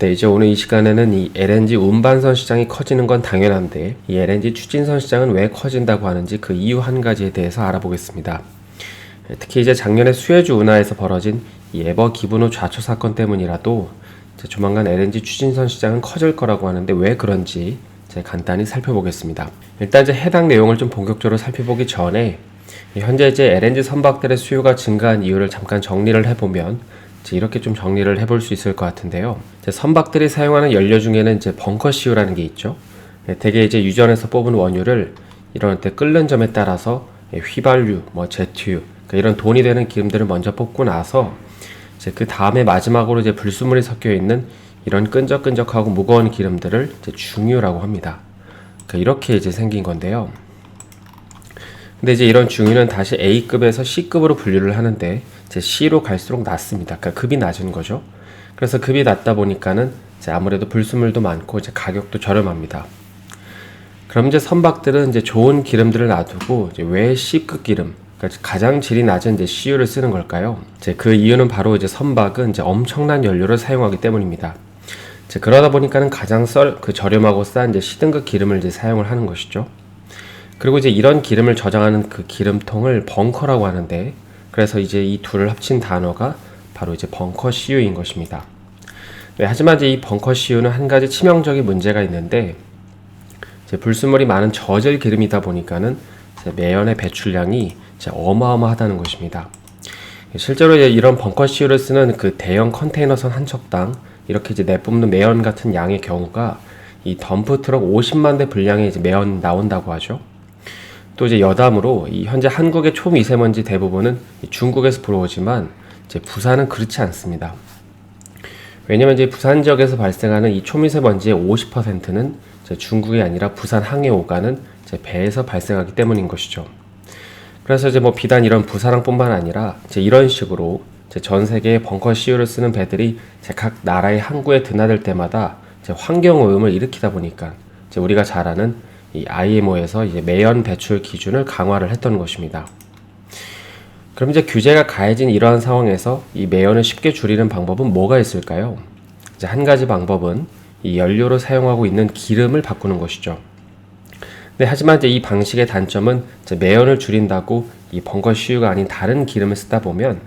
네, 이제 오늘 이 시간에는 이 LNG 운반선 시장이 커지는 건 당연한데 이 LNG 추진선 시장은 왜 커진다고 하는지 그 이유 한 가지에 대해서 알아보겠습니다. 네, 특히 이제 작년에 수혜주 운하에서 벌어진 이 에버 기브노 좌초 사건 때문이라도 조만간 LNG 추진선 시장은 커질 거라고 하는데 왜 그런지 제가 간단히 살펴보겠습니다. 일단 이제 해당 내용을 좀 본격적으로 살펴보기 전에 현재 이제 LNG 선박들의 수요가 증가한 이유를 잠깐 정리를 해보면 이렇게 좀 정리를 해볼 수 있을 것 같은데요. 선박들이 사용하는 연료 중에는 이제 벙커 CU라는 게 있죠. 예, 대개 이제 유전에서 뽑은 원유를 이런 때 끓는 점에 따라서 예, 휘발유, 뭐 제트유 그러니까 이런 돈이 되는 기름들을 먼저 뽑고 나서 이제 그 다음에 마지막으로 이제 불순물이 섞여 있는 이런 끈적끈적하고 무거운 기름들을 이제 중유라고 합니다. 그러니까 이렇게 이제 생긴 건데요. 근데 이제 이런 중유는 다시 A급에서 C급으로 분류를 하는데 이제 C로 갈수록 낮습니다. 그러니까 급이 낮은 거죠. 그래서 급이 낮다 보니까는 이제 아무래도 불순물도 많고 이제 가격도 저렴합니다. 그럼 이제 선박들은 이제 좋은 기름들을 놔두고 이제 왜 C급 기름, 그러니까 가장 질이 낮은 이제 CU를 쓰는 걸까요? 이제 그 이유는 바로 이제 선박은 이제 엄청난 연료를 사용하기 때문입니다. 이제 그러다 보니까는 가장 썰, 그 저렴하고 싼 이제 C등급 기름을 이제 사용을 하는 것이죠. 그리고 이제 이런 기름을 저장하는 그 기름통을 벙커라고 하는데 그래서 이제 이 둘을 합친 단어가 바로 이제 벙커 CU인 것입니다. 네, 하지만 이제 이 벙커 CU는 한 가지 치명적인 문제가 있는데 불순물이 많은 저질 기름이다 보니까는 매연의 배출량이 어마어마하다는 것입니다. 실제로 이런 벙커 CU를 쓰는 그 대형 컨테이너선 한 척당 이렇게 이제 내뿜는 매연 같은 양의 경우가 이 덤프 트럭 50만 대 분량의 이제 매연 나온다고 하죠. 또 이제 여담으로 이 현재 한국의 초미세먼지 대부분은 중국에서 불어오지만 이제 부산은 그렇지 않습니다. 왜냐면 이제 부산 지역에서 발생하는 이 초미세먼지의 50%는 중국이 아니라 부산 항해 오가는 배에서 발생하기 때문인 것이죠. 그래서 이제 뭐 비단 이런 부산항뿐만 아니라 이런 식으로 전 세계의 벙커 CU를 쓰는 배들이 각 나라의 항구에 드나들 때마다 환경 오염을 일으키다 보니까 우리가 잘 아는 이 IMO에서 이제 매연 배출 기준을 강화를 했던 것입니다. 그럼 이제 규제가 가해진 이러한 상황에서 이 매연을 쉽게 줄이는 방법은 뭐가 있을까요? 이제 한 가지 방법은 이 연료로 사용하고 있는 기름을 바꾸는 것이죠. 네, 하지만 이제 이 방식의 단점은 매연을 줄인다고 이 벙커 CU가 아닌 다른 기름을 쓰다 보면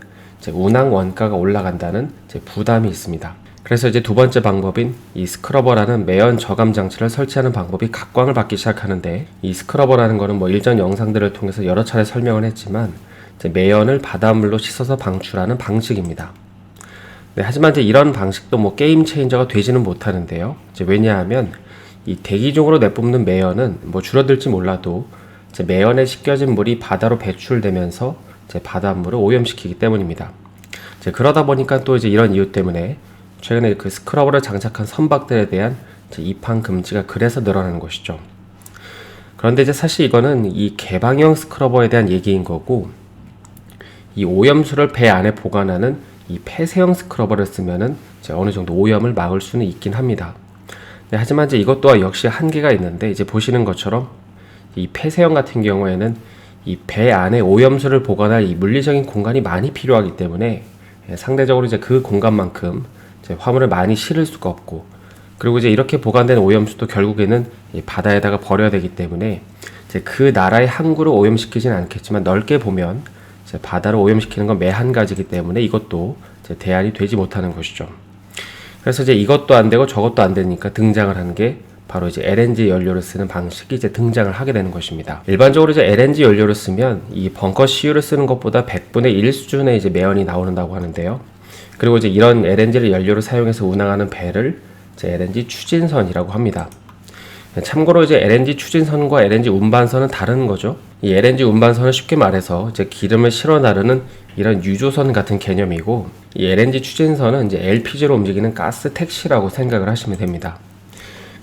운항 원가가 올라간다는 부담이 있습니다. 그래서 이제 두 번째 방법인 이 스크러버라는 매연 저감 장치를 설치하는 방법이 각광을 받기 시작하는데 이 스크러버라는 거는 뭐 일전 영상들을 통해서 여러 차례 설명을 했지만 매연을 바닷물로 씻어서 방출하는 방식입니다. 네, 하지만 이제 이런 방식도 뭐 게임 체인저가 되지는 못하는데요. 이제 왜냐하면 이 대기적으로 내뿜는 매연은 뭐 줄어들지 몰라도 이제 매연에 씻겨진 물이 바다로 배출되면서 이제 바닷물을 오염시키기 때문입니다. 이제 그러다 보니까 또 이제 이런 이유 때문에 최근에 그 스크러버를 장착한 선박들에 대한 입항 금지가 그래서 늘어나는 것이죠. 그런데 이제 사실 이거는 이 개방형 스크러버에 대한 얘기인 거고 이 오염수를 배 안에 보관하는 이 폐쇄형 스크러버를 쓰면은 어느 정도 오염을 막을 수는 있긴 합니다. 네, 하지만 이제 이것 또한 역시 한계가 있는데 이제 보시는 것처럼 이 폐쇄형 같은 경우에는 이 배 안에 오염수를 보관할 이 물리적인 공간이 많이 필요하기 때문에 예, 상대적으로 이제 그 공간만큼 화물을 많이 실을 수가 없고 그리고 이제 이렇게 보관된 오염수도 결국에는 바다에다가 버려야 되기 때문에 그 나라의 항구를 오염시키지는 않겠지만 넓게 보면 바다를 오염시키는 건 매 한 가지이기 때문에 이것도 대안이 되지 못하는 것이죠. 그래서 이제 이것도 안 되고 저것도 안 되니까 등장을 한 게 바로 이제 LNG 연료를 쓰는 방식이 이제 등장을 하게 되는 것입니다. 일반적으로 이제 LNG 연료를 쓰면 이 벙커 CU를 쓰는 것보다 100분의 1 수준의 이제 매연이 나오는다고 하는데요. 그리고 이제 이런 LNG를 연료로 사용해서 운항하는 배를 이제 LNG 추진선이라고 합니다. 참고로 이제 LNG 추진선과 LNG 운반선은 다른 거죠. 이 LNG 운반선은 쉽게 말해서 이제 기름을 실어 나르는 이런 유조선 같은 개념이고, 이 LNG 추진선은 이제 LPG로 움직이는 가스 택시라고 생각을 하시면 됩니다.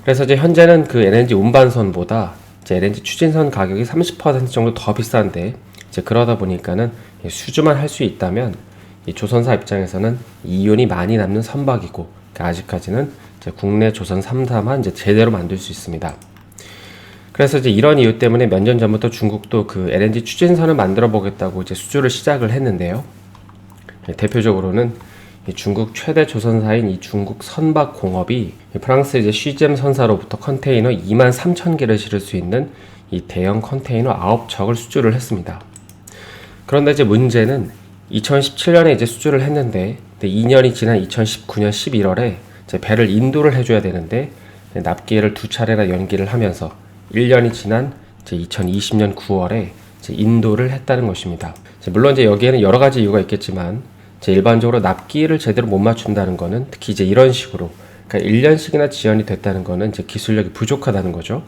그래서 이제 현재는 그 LNG 운반선보다 이제 LNG 추진선 가격이 30% 정도 더 비싼데, 이제 그러다 보니까는 수주만 할 수 있다면 이 조선사 입장에서는 이윤이 많이 남는 선박이고 그러니까 아직까지는 국내 조선 3사만 이제 제대로 만들 수 있습니다. 그래서 이제 이런 이유 때문에 몇 년 전부터 중국도 그 LNG 추진선을 만들어 보겠다고 이제 수주를 시작을 했는데요. 네, 대표적으로는 이 중국 최대 조선사인 이 중국 선박 공업이 이 프랑스 이제 쉬잼 선사로부터 컨테이너 2만 3천 개를 실을 수 있는 이 대형 컨테이너 9척을 수주를 했습니다. 그런데 이제 문제는 2017년에 이제 수주를 했는데 2년이 지난 2019년 11월에 이제 배를 인도를 해줘야 되는데 납기회를 두 차례나 연기를 하면서 1년이 지난 이제 2020년 9월에 이제 인도를 했다는 것입니다. 물론 이제 여기에는 여러 가지 이유가 있겠지만 일반적으로 납기를 제대로 못 맞춘다는 거는 특히 이제 이런 식으로 그러니까 1년씩이나 지연이 됐다는 이제 기술력이 부족하다는 거죠.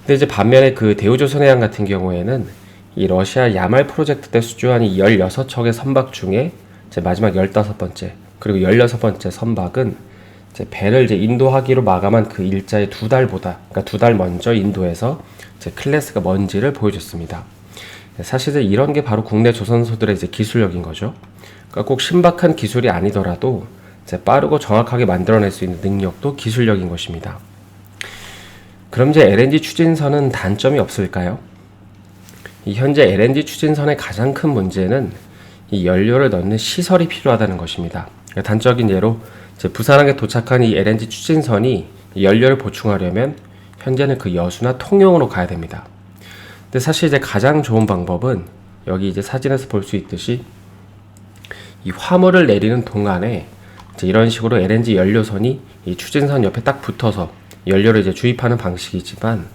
근데 이제 반면에 그 대우조선해양 같은 경우에는 이 러시아 야말 프로젝트 때 수주한 이 16척의 선박 중에 이제 마지막 15번째 그리고 16번째 선박은 이제 배를 이제 인도하기로 마감한 그 일자의 두 달보다 그러니까 두 달 먼저 인도에서 이제 클래스가 뭔지를 보여줬습니다. 사실은 이런 게 바로 국내 조선소들의 이제 기술력인 거죠. 그러니까 꼭 신박한 기술이 아니더라도 이제 빠르고 정확하게 만들어낼 수 있는 능력도 기술력인 것입니다. 그럼 이제 LNG 추진선은 단점이 없을까요? 이 현재 LNG 추진선의 가장 큰 문제는 이 연료를 넣는 시설이 필요하다는 것입니다. 그러니까 단적인 예로 부산항에 도착한 이 LNG 추진선이 연료를 보충하려면 현재는 그 여수나 통영으로 가야 됩니다. 근데 사실 이제 가장 좋은 방법은 여기 이제 사진에서 볼 수 있듯이 이 화물을 내리는 동안에 이런 식으로 LNG 연료선이 이 추진선 옆에 딱 붙어서 연료를 이제 주입하는 방식이지만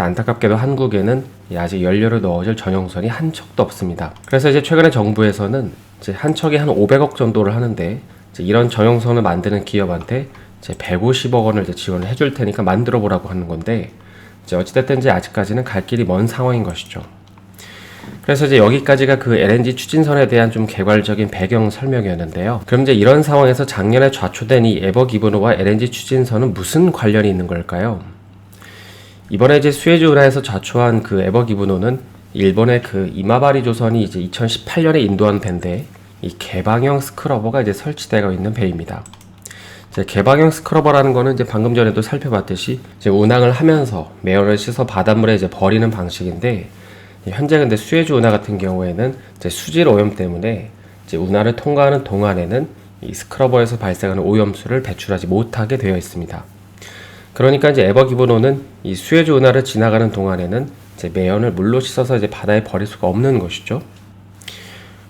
안타깝게도 한국에는 아직 연료를 넣어줄 전용선이 한 척도 없습니다. 그래서 이제 최근에 정부에서는 한 척에 한 500억 정도를 하는데 이런 전용선을 만드는 기업한테 이제 150억 원을 지원을 해줄 테니까 만들어 보라고 하는 건데 어찌됐든 이제 아직까지는 갈 길이 먼 상황인 것이죠. 그래서 이제 여기까지가 그 LNG 추진선에 대한 좀 개괄적인 배경 설명이었는데요. 그럼 이제 이런 상황에서 작년에 좌초된 이 에버기브노와 LNG 추진선은 무슨 관련이 있는 걸까요? 이번에 이제 스웨즈 운하에서 좌초한 그 에버 기브노는 일본의 그 이마바리 조선이 이제 2018년에 인도한 배인데 이 개방형 스크러버가 이제 설치되어 있는 배입니다. 이제 개방형 스크러버라는 거는 이제 방금 전에도 살펴봤듯이 이제 운항을 하면서 매연을 씻어 바닷물에 이제 버리는 방식인데 현재 근데 수에즈 운하 같은 경우에는 이제 수질 오염 때문에 이제 운하를 통과하는 동안에는 이 스크러버에서 발생하는 오염수를 배출하지 못하게 되어 있습니다. 그러니까 이제 에버 기브노는 이 수에즈 운하를 지나가는 동안에는 이제 매연을 물로 씻어서 이제 바다에 버릴 수가 없는 것이죠.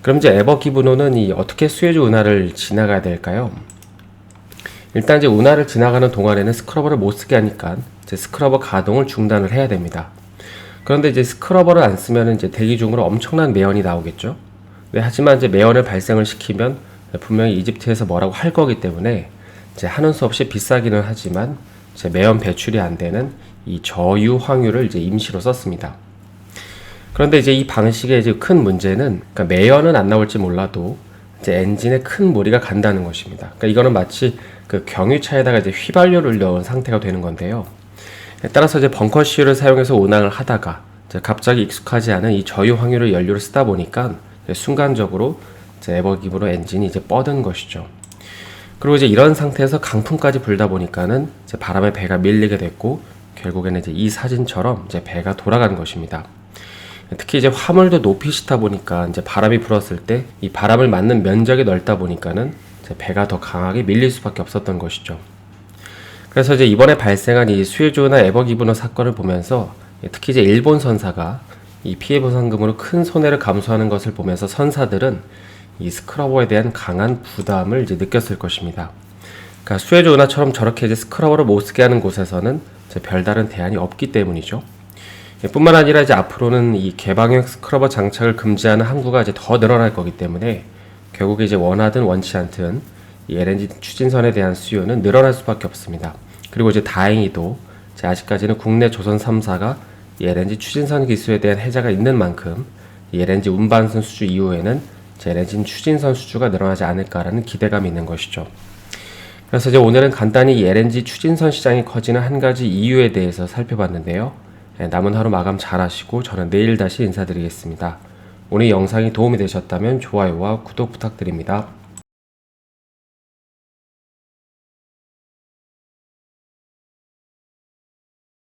그럼 이제 에버 기브노는 이 어떻게 수에즈 운하를 지나가야 될까요? 일단 이제 운하를 지나가는 동안에는 스크러버를 못 쓰게 하니까 이제 스크러버 가동을 중단을 해야 됩니다. 그런데 이제 스크러버를 안 쓰면 이제 대기 중으로 엄청난 매연이 나오겠죠. 네, 하지만 이제 매연을 발생을 시키면 분명히 이집트에서 뭐라고 할 거기 때문에 이제 하는 수 없이 비싸기는 하지만 이제 매연 배출이 안 되는 이 저유 황유를 이제 임시로 썼습니다. 그런데 이제 이 방식의 이제 큰 문제는 그러니까 매연은 안 나올지 몰라도 이제 엔진에 큰 무리가 간다는 것입니다. 그러니까 이거는 마치 그 경유차에다가 이제 휘발유를 넣은 상태가 되는 건데요. 따라서 이제 벙커 시유를 사용해서 운항을 하다가 갑자기 익숙하지 않은 이 저유 황유를 연료를 쓰다 보니까 순간적으로 에버기브로 엔진이 이제 뻗은 것이죠. 그리고 이제 이런 상태에서 강풍까지 불다 보니까는 이제 바람에 배가 밀리게 됐고 결국에는 이제 이 사진처럼 이제 배가 돌아가는 것입니다. 특히 이제 화물도 높이 싣다 보니까 이제 바람이 불었을 때 이 바람을 맞는 면적이 넓다 보니까는 배가 더 강하게 밀릴 수밖에 없었던 것이죠. 그래서 이제 이번에 발생한 이 수혜주나 에버기브너 사건을 보면서 특히 이제 일본 선사가 이 피해 보상금으로 큰 손해를 감수하는 것을 보면서 선사들은 이 스크러버에 대한 강한 부담을 이제 느꼈을 것입니다. 그러니까 수혜주 운하처럼 저렇게 이제 스크러버를 못 쓰게 하는 곳에서는 별다른 대안이 없기 때문이죠. 뿐만 아니라 이제 앞으로는 이 개방형 스크러버 장착을 금지하는 항구가 이제 더 늘어날 거기 때문에 결국에 이제 원하든 원치 않든 이 LNG 추진선에 대한 수요는 늘어날 수밖에 없습니다. 그리고 이제 다행히도 이제 아직까지는 국내 조선 3사가 이 LNG 추진선 기술에 대한 해자가 있는 만큼 이 LNG 운반선 수주 이후에는 이제 LNG 추진선 수주가 늘어나지 않을까라는 기대감이 있는 것이죠. 그래서 이제 오늘은 간단히 이 LNG 추진선 시장이 커지는 한 가지 이유에 대해서 살펴봤는데요. 네, 남은 하루 마감 잘 하시고 저는 내일 다시 인사드리겠습니다. 오늘 영상이 도움이 되셨다면 좋아요와 구독 부탁드립니다.